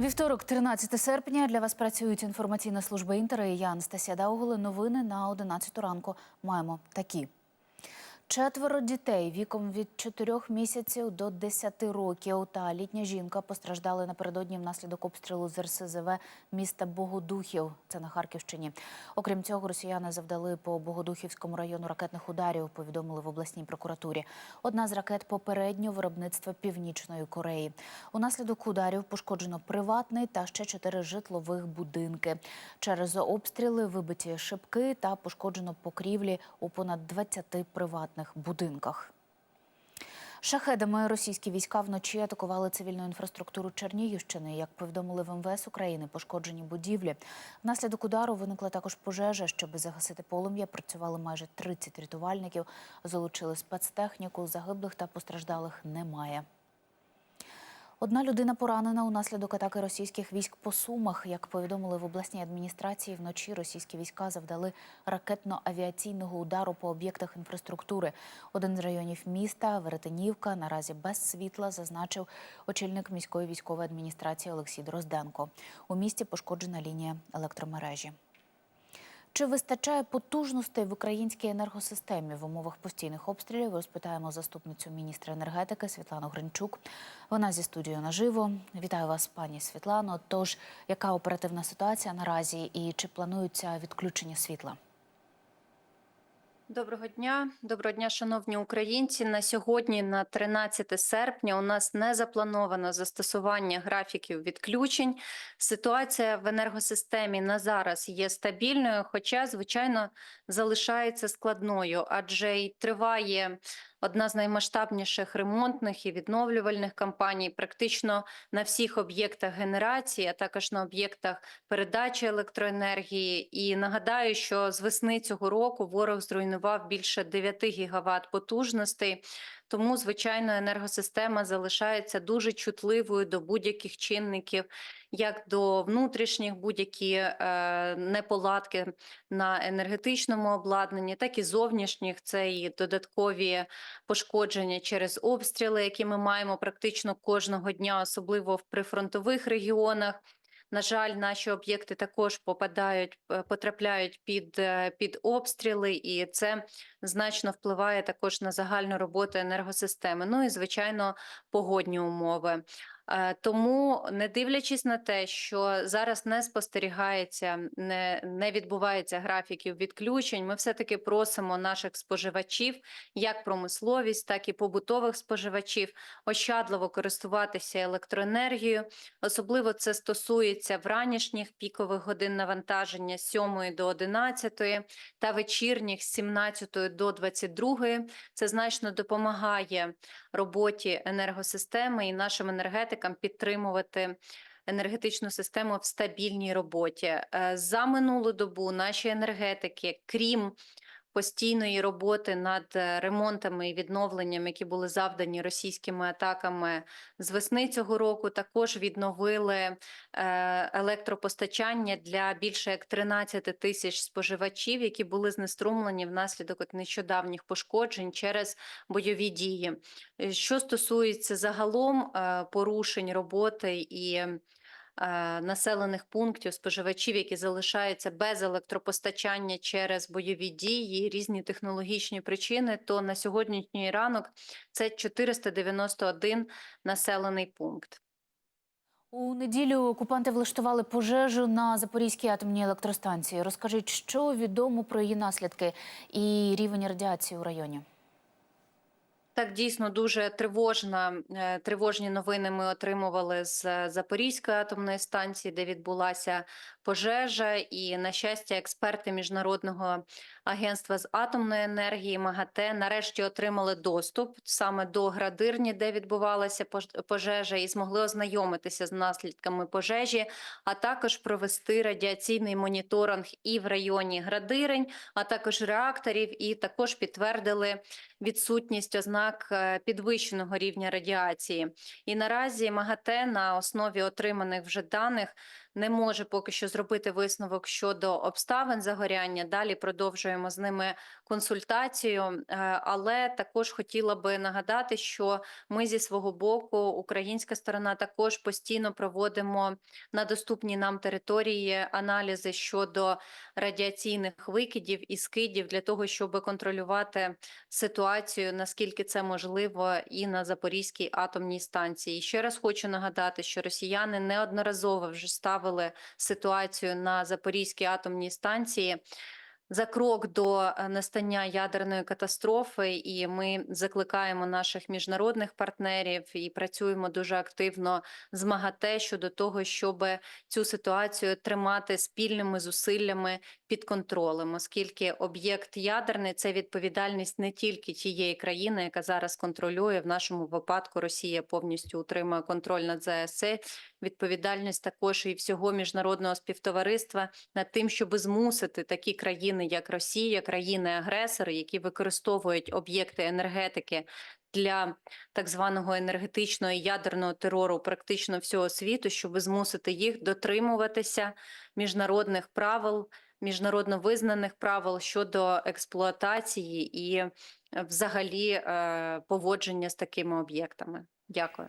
Вівторок, 13 серпня. Для вас працюють інформаційна служба Інтера і я Анастасія Даугли. Новини на 11 ранку маємо такі. Четверо дітей віком від 4 місяців до 10 років та літня жінка постраждали напередодні внаслідок обстрілу з РСЗВ міста Богодухів. Це на Харківщині. Окрім цього, росіяни завдали по Богодухівському району ракетних ударів. Повідомили в обласній прокуратурі. Одна з ракет попередньо виробництва Північної Кореї. Унаслідок ударів пошкоджено приватний та ще чотири житлових будинки. Через обстріли вибиті шибки та пошкоджено покрівлі у понад 20 приватних будинках. Шахедами російські війська вночі атакували цивільну інфраструктуру Чернігівщини. Як повідомили в МВС України, пошкоджені будівлі. Внаслідок удару виникла також пожежа. Щоб загасити полум'я, працювали майже 30 рятувальників, залучили спецтехніку. Загиблих та постраждалих немає. Одна людина поранена унаслідок атаки російських військ по Сумах. Як повідомили в обласній адміністрації, вночі російські війська завдали ракетно-авіаційного удару по об'єктах інфраструктури. Один з районів міста Веретенівка наразі без світла, зазначив очільник міської військової адміністрації Олексій Дрозденко. У місті пошкоджена лінія електромережі. Чи вистачає потужностей в українській енергосистемі в умовах постійних обстрілів? Розпитаємо заступницю міністра енергетики Світлану Гринчук. Вона зі студією наживо. Вітаю вас, пані Світлано. Тож, яка оперативна ситуація наразі і чи плануються відключення світла? Доброго дня, доброго дня, шановні українці. На сьогодні, на 13 серпня, у нас не заплановано застосування графіків відключень. Ситуація в енергосистемі на зараз є стабільною, хоча, звичайно, залишається складною, адже й триває одна з наймасштабніших ремонтних і відновлювальних кампаній, практично на всіх об'єктах генерації, а також на об'єктах передачі електроенергії. І нагадаю, що з весни цього року ворог зруйнував більше 9 гігават потужностей. Тому, звичайно, енергосистема залишається дуже чутливою до будь-яких чинників, як до внутрішніх будь-які е, неполадки на енергетичному обладнанні, так і зовнішніх. Це і додаткові пошкодження через обстріли, які ми маємо практично кожного дня, особливо в прифронтових регіонах. На жаль, наші об'єкти також попадають, е, потрапляють під, е, під обстріли, і це значно впливає також на загальну роботу енергосистеми. Ну і звичайно, погодні умови. Е, Тому, не дивлячись на те, що зараз не спостерігається, не, не відбувається графіків відключень, ми все-таки просимо наших споживачів, як промисловість, так і побутових споживачів, ощадливо користуватися електроенергією. Особливо це стосується вранішніх пікових годин навантаження з 7 до 11 та вечірніх з 17 до 22. Це значно допомагає роботі енергосистеми і нашим енергетикам підтримувати енергетичну систему в стабільній роботі. Е, За минулу добу наші енергетики, крім постійної роботи над е, ремонтами і відновленням, які були завдані російськими атаками з весни цього року, також відновили е, електропостачання для більше як 13 тисяч споживачів, які були знеструмлені внаслідок нещодавніх пошкоджень через бойові дії. Е, Що стосується загалом порушень роботи і населених пунктів споживачів, які залишаються без електропостачання через бойові дії, різні технологічні причини, то на сьогоднішній ранок це 491 населений пункт. У неділю окупанти влаштували пожежу на Запорізькій атомній електростанції. Розкажіть, що відомо про її наслідки і рівень радіації у районі? Так, дійсно дуже тривожна, е, тривожні новини ми отримували з е, Запорізької атомної станції, де відбулася пожежа. І, на щастя, експерти Міжнародного агентства з атомної енергії МАГАТЕ нарешті отримали доступ саме до градирні, де відбувалася пож- пожежа, і змогли ознайомитися з наслідками пожежі, а також провести радіаційний моніторинг і в районі градирень, а також реакторів, і також підтвердили відсутність ознак е, підвищеного рівня радіації. І наразі МАГАТЕ на основі отриманих вже даних не може поки що зробити висновок щодо обставин загоряння. Далі продовжуємо з ними консультацію. Е, Але також хотіла би нагадати, що ми зі свого боку, українська сторона, також постійно проводимо на доступній нам території аналізи щодо радіаційних викидів і скидів для того, щоб контролювати ситуацію, наскільки це можливо, і на Запорізькій атомній станції. Ще раз хочу нагадати, що росіяни неодноразово вже ставили ситуацію на Запорізькій атомній станції. За крок до е, настання ядерної катастрофи, і ми закликаємо наших міжнародних партнерів і працюємо дуже активно з МАГАТЕ щодо того, щоб цю ситуацію тримати спільними зусиллями під контролем, оскільки об'єкт ядерний це відповідальність не тільки тієї країни, яка зараз контролює в нашому випадку. Росія повністю утримує контроль над ЗСЦ, відповідальність також і всього міжнародного співтовариства над тим, щоб змусити такі країни, як Росія, країни-агресори, які використовують об'єкти енергетики для так званого енергетичного і ядерного терору практично всього світу, щоб змусити їх дотримуватися міжнародних правил, міжнародно визнаних правил щодо експлуатації і е, взагалі е, поводження з такими об'єктами. Дякую.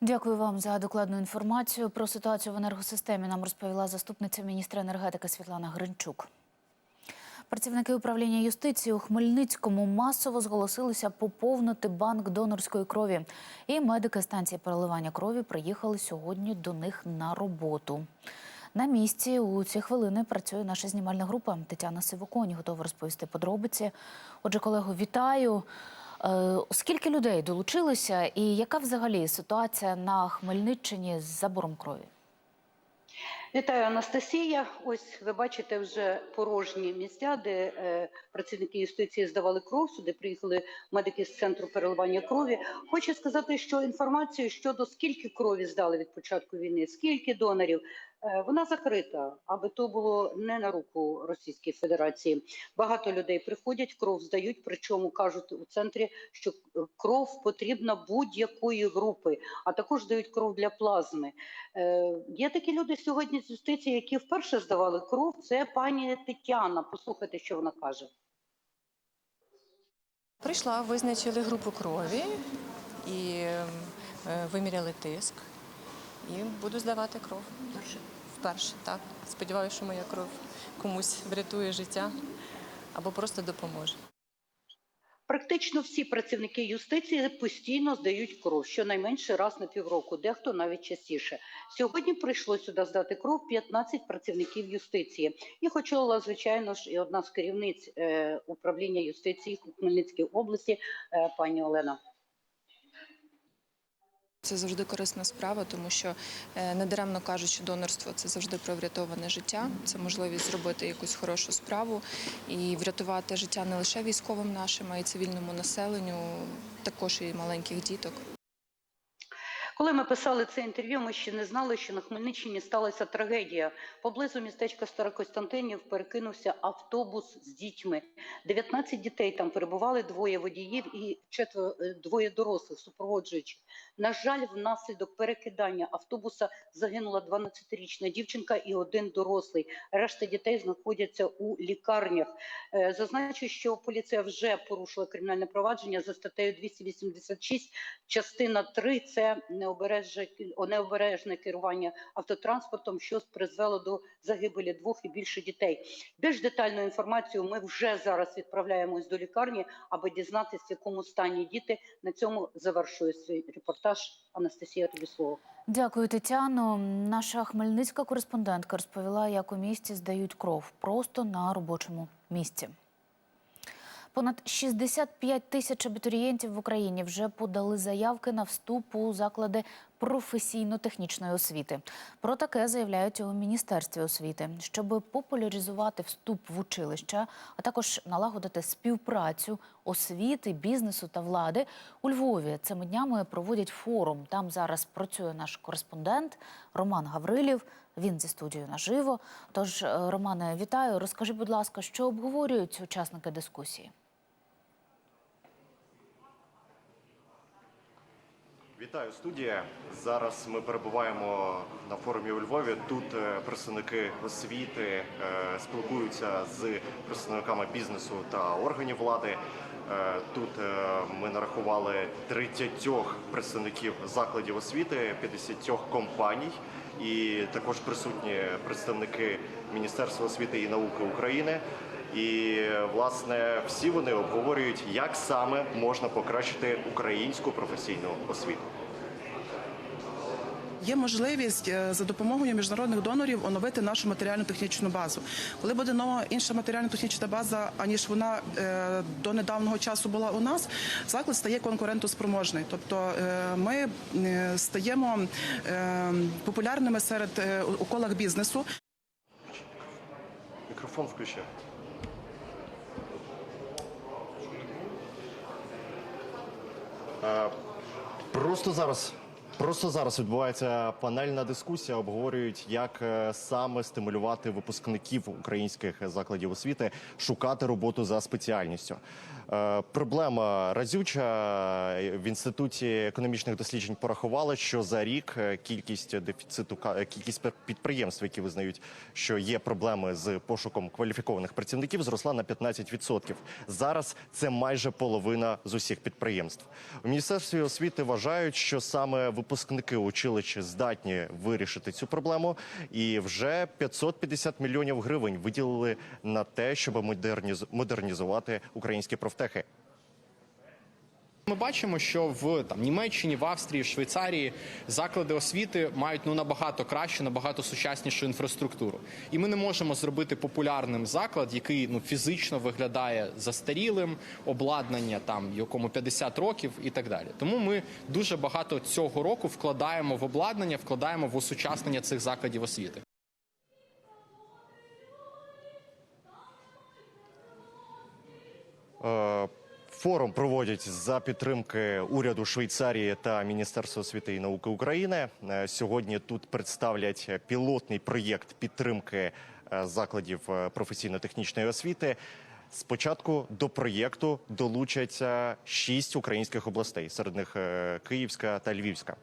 Дякую вам за докладну інформацію. Про ситуацію в енергосистемі нам розповіла заступниця міністра енергетики Світлана Гринчук. Працівники управління юстиції у Хмельницькому масово зголосилися поповнити банк донорської крові. І медики станції переливання крові приїхали сьогодні до них на роботу. На місці у ці хвилини працює наша знімальна група. Тетяна Сивоконь готова розповісти подробиці. Отже, колего, вітаю. Е, Скільки людей долучилися, і яка взагалі ситуація на Хмельниччині з забором крові? Вітаю, Анастасія. Ось ви бачите вже порожні місця, де е, працівники юстиції здавали кров. Сюди приїхали медики з центру переливання крові. Хочу сказати, що інформацію щодо скільки крові здали від початку війни, скільки донорів, вона закрита, аби то було не на руку Російській Федерації. Багато людей приходять, кров здають. Причому кажуть у центрі, що кров потрібна будь-якої групи, а також дають кров для плазми. Е, Є такі люди сьогодні з юстиції, які вперше здавали кров. Це пані Тетяна. Послухайте, що вона каже. Прийшла, визначили групу крові і е, виміряли тиск. І буду здавати кров. Вперше, так. Сподіваюся, що моя кров комусь врятує життя або просто допоможе. Практично всі працівники юстиції постійно здають кров, щонайменше раз на півроку, дехто навіть частіше. Сьогодні прийшло сюди здати кров 15 працівників юстиції. І очолила, звичайно ж, і одна з керівниць е, управління юстиції у Хмельницькій області, е, пані Олена. Це завжди корисна справа, тому що е, недаремно кажуть, що донорство це завжди про врятоване життя. Це можливість зробити якусь хорошу справу і врятувати життя не лише військовим нашим, а й цивільному населенню, також і маленьких діток. Коли ми писали це інтерв'ю, ми ще не знали, що на Хмельниччині сталася трагедія. Поблизу містечка Старокостянтинів перекинувся автобус з дітьми. 19 дітей там перебували, двоє водіїв і четверо е, двоє дорослих супроводжуючих. На жаль, внаслідок перекидання автобуса загинула 12-річна дівчинка і один дорослий. Решта дітей знаходяться у лікарнях. Е, Зазначу, що поліція вже порушила кримінальне провадження за статтею 286, частина 3 – це необережне, керування автотранспортом, що призвело до загибелі двох і більше дітей. Більш детальну інформацію ми вже зараз відправляємось до лікарні, аби дізнатися, в якому стані діти. На цьому завершую свій репортаж. Анастасія, тобі слово. Дякую, Тетяно. Наша хмельницька кореспондентка розповіла, як у місті здають кров просто на робочому місці. Понад 65 тисяч абітурієнтів в Україні вже подали заявки на вступ у заклади професійно-технічної освіти. Про таке заявляють у міністерстві освіти, щоб популяризувати вступ в училища, а також налагодити співпрацю освіти, бізнесу та влади. У Львові цими днями проводять форум. Там зараз працює наш кореспондент Роман Гаврилів. Він зі студією наживо. Тож, е, Романе, вітаю. Розкажи, будь ласка, що обговорюють учасники дискусії? Вітаю студія. Зараз ми перебуваємо на форумі у Львові. Тут е, представники освіти е, спілкуються з представниками бізнесу та органів влади. Е, Тут ми нарахували 30 представників закладів освіти, 50 компаній, і також присутні представники Міністерства освіти і науки України. І власне всі вони обговорюють, як саме можна покращити українську професійну освіту. Є можливість е, за допомогою міжнародних донорів оновити нашу матеріально-технічну базу. Коли буде нова інша матеріально-технічна база, аніж вона е, до недавнього часу була у нас, заклад стає конкурентоспроможний. Тобто е, ми стаємо популярними серед у колах бізнесу. Мікрофон включив. Просто зараз. Просто зараз відбувається панельна дискусія. Обговорюють, як е, саме стимулювати випускників українських закладів освіти шукати роботу за спеціальністю. Е, Проблема разюча в інституті економічних досліджень порахували, що за рік е, кількість дефіциту кількість підприємств, які визнають, що є проблеми з пошуком кваліфікованих працівників, зросла на 15%. Зараз це майже половина з усіх підприємств. У міністерстві освіти вважають, що саме випускники училищ здатні вирішити цю проблему, і вже 550 мільйонів гривень виділили на те, щоб модерніз- модернізувати українські профтехи. Ми бачимо, що в там Німеччині, в Австрії, в Швейцарії заклади освіти мають ну набагато кращу, набагато сучаснішу інфраструктуру. І ми не можемо зробити популярним заклад, який ну фізично виглядає застарілим, обладнання там якому 50 років і так далі. Тому ми дуже багато цього року вкладаємо в обладнання, вкладаємо в осучаснення цих закладів освіти. Форум проводять за підтримки уряду Швейцарії та Міністерства освіти і науки України. Е, Сьогодні тут представлять пілотний проєкт підтримки е, закладів е, професійно-технічної освіти. Спочатку до проєкту долучаться шість українських областей, серед них Київська та Львівська.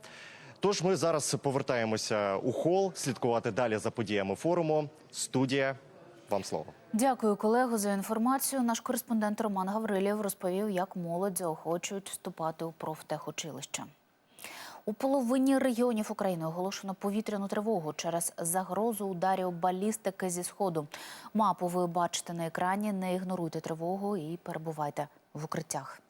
Тож ми зараз повертаємося у хол слідкувати далі за подіями форуму. Студія, вам слово. Дякую, колего, за інформацію. Наш кореспондент Роман Гаврилєв розповів, як молодь заохочують вступати у профтехучилище. У половині регіонів України оголошено повітряну тривогу через загрозу ударів балістики зі сходу. Мапу ви бачите на екрані. Не ігноруйте тривогу і перебувайте в укриттях.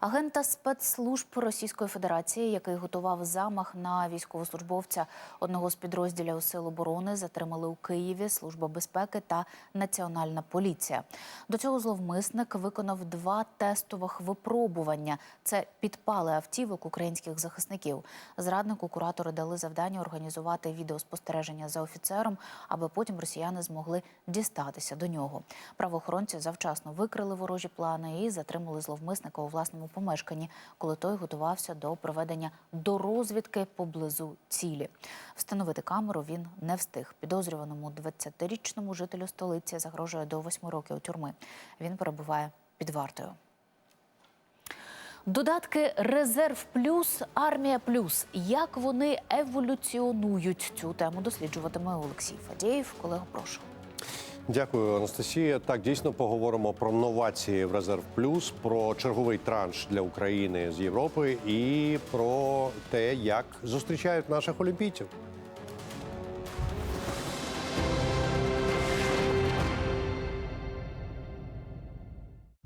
Агента спецслужб Російської Федерації, який готував замах на військовослужбовця одного з підрозділів Сил оборони, затримали у Києві Служба безпеки та Національна поліція. До цього зловмисник виконав два тестових випробування. Це підпали автівок українських захисників. Зраднику куратори дали завдання організувати відеоспостереження за офіцером, аби потім росіяни змогли дістатися до нього. Правоохоронці завчасно викрили ворожі плани і затримали зловмисника у власному помешканні, коли той готувався до проведення дорозвідки поблизу цілі. Встановити камеру він не встиг. Підозрюваному 20-річному жителю столиці загрожує до 8 років тюрми. Він перебуває під вартою. Додатки Резерв Плюс, Армія Плюс. Як вони еволюціонують цю тему досліджуватиме Олексій Фадєєв. Колего, прошу. Дякую, Анастасія. Так, дійсно поговоримо про новації в Резерв Плюс, про черговий транш для України з Європи і про те, як зустрічають наших олімпійців.